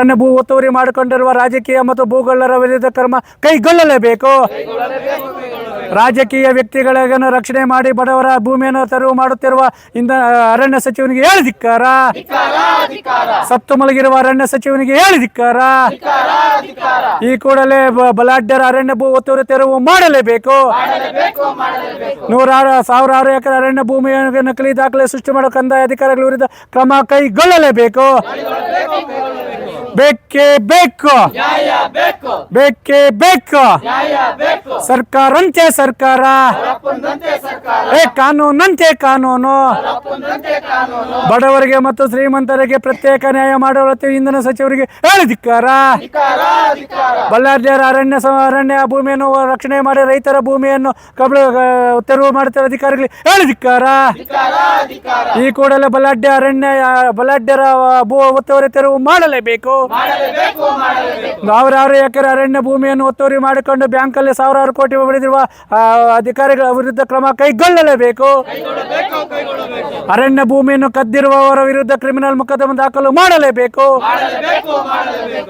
ಅರಣ್ಯ ಭೂ ಒತ್ತುವರಿ ಮಾಡಿಕೊಂಡಿರುವ ರಾಜಕೀಯ ಮತ್ತು ಭೂಗಳ್ಳರ ವಿರುದ್ಧ ಕ್ರಮ ಕೈಗೊಳ್ಳಲೇಬೇಕು. ರಾಜಕೀಯ ವ್ಯಕ್ತಿಗಳನ್ನು ರಕ್ಷಣೆ ಮಾಡಿ ಬಡವರ ಭೂಮಿಯನ್ನು ತೆರವು ಮಾಡುತ್ತಿರುವ ಇಂದ ಅರಣ್ಯ ಸಚಿವನಿಗೆ ಹೇಳಿದಿಕ್ಕಾರ ಸತ್ತು ಮಲಗಿರುವ ಅರಣ್ಯ ಸಚಿವನಿಗೆ ಹೇಳಿದಿಕ್ಕಾರ ಈ ಕೂಡಲೇ ಬಲಾಢ್ಯರ ಅರಣ್ಯ ಭೂ ಒತ್ತುವರಿ ತೆರವು ಮಾಡಲೇಬೇಕು. ನೂರಾರು, ಸಾವಿರಾರು ಎಕರೆ ಅರಣ್ಯ ಭೂಮಿಯನ್ನು ನಕಲಿ ದಾಖಲೆ ಸೃಷ್ಟಿ ಮಾಡೋ ಕಂದಾಯ ಅಧಿಕಾರಿಗಳ ವಿರುದ್ಧ ಕ್ರಮ ಕೈಗೊಳ್ಳಲೇಬೇಕು. ಬೇಕೇ ಬೇಕು. ಬೇಕೇ. ಬೇಕು ಸರ್ಕಾರಂತೆ ಸರ್ಕಾರ. ಏ ಕಾನೂನಂತೆ ಕಾನೂನು. ಬಡವರಿಗೆ ಮತ್ತು ಶ್ರೀಮಂತರಿಗೆ ಪ್ರತ್ಯೇಕ ನ್ಯಾಯ ಮಾಡುವ ಇಂಧನ ಸಚಿವರಿಗೆ ಹೇಳಿದಿಕ್ಕಾರ ಬಳ್ಳಾರಿಯರ ಅರಣ್ಯ ಅರಣ್ಯ ಭೂಮಿಯನ್ನು ರಕ್ಷಣೆ ಮಾಡಿ ರೈತರ ಭೂಮಿಯನ್ನು ಕಬಳ ತೆರವು ಮಾಡುತ್ತಿರುವ ಅಧಿಕಾರಿಗಳಿಗೆ ಹೇಳಿದಿಕ್ಕಾರ ಈ ಕೂಡಲೇ ಬಲಾಢ್ಯ ಅರಣ್ಯ ಬಲಾಢ್ಯರ ಭೂ ಒತ್ತುವರಿ ತೆರವು ಮಾಡಲೇಬೇಕು. ಸಾವಿರಾರು ಎಕರೆ ಅರಣ್ಯ ಭೂಮಿಯನ್ನು ಒತ್ತುವರಿ ಮಾಡಿಕೊಂಡು ಬ್ಯಾಂಕಲ್ಲಿ ಸಾವಿರಾರು ಕೋಟಿ ಬೆಳೆದಿರುವ ಅಧಿಕಾರಿಗಳ ವಿರುದ್ಧ ಕ್ರಮ ಕೈಗೊಳ್ಳಲೇಬೇಕು. ಅರಣ್ಯ ಭೂಮಿಯನ್ನು ಕದ್ದಿರುವವರ ವಿರುದ್ಧ ಕ್ರಿಮಿನಲ್ ಮೊಕದ್ದಮೆ ದಾಖಲು ಮಾಡಲೇಬೇಕು.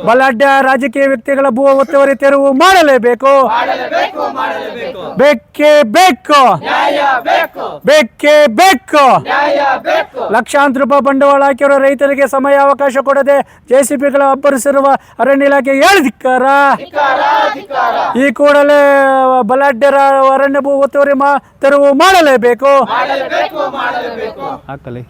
ಬಲಾಢ್ಯ ರಾಜಕೀಯ ವ್ಯಕ್ತಿಗಳ ಭೂ ಒತ್ತುವರಿ ತೆರವು ಮಾಡಲೇಬೇಕು. ಬೇಕೇ ಬೇಕು. ಬೇಕೇ. ಬೇಕು ಲಕ್ಷಾಂತರ ರೂಪಾಯಿ ಬಂಡವಾಳ ಹಾಕಿರುವ ರೈತರಿಗೆ ಸಮಯ ಅವಕಾಶ ಕೊಡದೆ ಜೆಸಿಬಿಗಳ ಅಬ್ಬರಿಸಿರುವ ಅರಣ್ಯ ಇಲಾಖೆ ಹೇಳಿದಿಕ್ಕಾರ ಈ ಕೂಡಲೇ ಬಲಾಢ್ಯರ ಅರಣ್ಯ ಭೂ ಒತ್ತುವರಿ ಮಾ ತೆರವು ಮಾಡಲೇಬೇಕು. ಹಾಕಲಿ